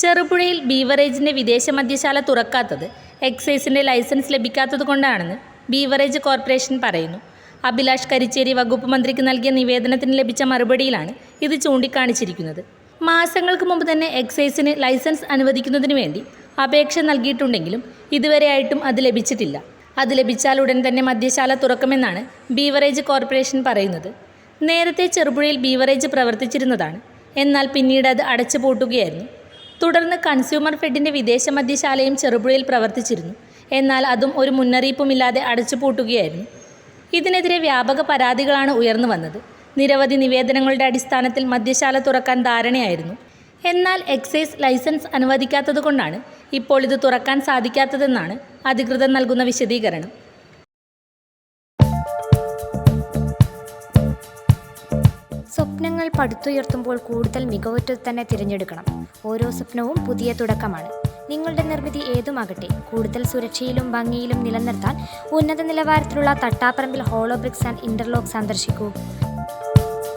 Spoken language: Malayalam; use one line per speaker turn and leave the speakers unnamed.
ചെറുപുഴയിൽ ബീവറേജിന്റെ വിദേശ മദ്യശാല തുറക്കാത്തത് എക്സൈസിന്റെ ലൈസൻസ് ലഭിക്കാത്തത് കൊണ്ടാണെന്ന് ബീവറേജ് കോർപ്പറേഷൻ പറയുന്നു. അഭിലാഷ് കരിച്ചേരി വകുപ്പ് മന്ത്രിക്ക് നൽകിയ നിവേദനത്തിന് ലഭിച്ച മറുപടിയിലാണ് ഇത് ചൂണ്ടിക്കാണിച്ചിരിക്കുന്നത്. മാസങ്ങൾക്ക് മുമ്പ് തന്നെ എക്സൈസിന് ലൈസൻസ് അനുവദിക്കുന്നതിന് വേണ്ടി അപേക്ഷ നൽകിയിട്ടുണ്ടെങ്കിലും ഇതുവരെയായിട്ടും അത് ലഭിച്ചിട്ടില്ല. അത് ലഭിച്ചാൽ ഉടൻ തന്നെ മദ്യശാല തുറക്കുമെന്നാണ് ബീവറേജ് കോർപ്പറേഷൻ പറയുന്നത്. നേരത്തെ ചെറുപുഴയിൽ ബീവറേജ് പ്രവർത്തിച്ചിരുന്നതാണ്. എന്നാൽ പിന്നീട് അത് അടച്ചു പൂട്ടുകയായിരുന്നു. തുടർന്ന് കൺസ്യൂമർ ഫെഡിന്റെ വിദേശ മദ്യശാലയും ചെറുപുഴയിൽ പ്രവർത്തിച്ചിരുന്നു. എന്നാൽ അതും ഒരു മുന്നറിയിപ്പുമില്ലാതെ അടച്ചു പൂട്ടുകയായിരുന്നു. ഇതിനെതിരെ വ്യാപക പരാതികളാണ് ഉയർന്നു വന്നത്. നിരവധി നിവേദനങ്ങളുടെ അടിസ്ഥാനത്തിൽ മദ്യശാല തുറക്കാൻ ധാരണയായിരുന്നു. എന്നാൽ എക്സൈസ് ലൈസൻസ് അനുവദിക്കാത്തതുകൊണ്ടാണ് ഇപ്പോൾ ഇത് തുറക്കാൻ സാധിക്കാത്തതെന്നാണ് അധികൃതർ നൽകുന്ന വിശദീകരണം.
സ്വപ്നങ്ങൾ പടുത്തുയർത്തുമ്പോൾ കൂടുതൽ മികവുറ്റത് തന്നെ തിരഞ്ഞെടുക്കണം. ഓരോ സ്വപ്നവും പുതിയ തുടക്കമാണ്. നിങ്ങളുടെ നിർമ്മിതി ഏതുമാകട്ടെ കൂടുതൽ സുരക്ഷയിലും ഭംഗിയിലും നിലനിർത്താൻ ഉന്നത നിലവാരത്തിലുള്ള Thattaparambil hollow bricks and interlock സന്ദർശിക്കൂ.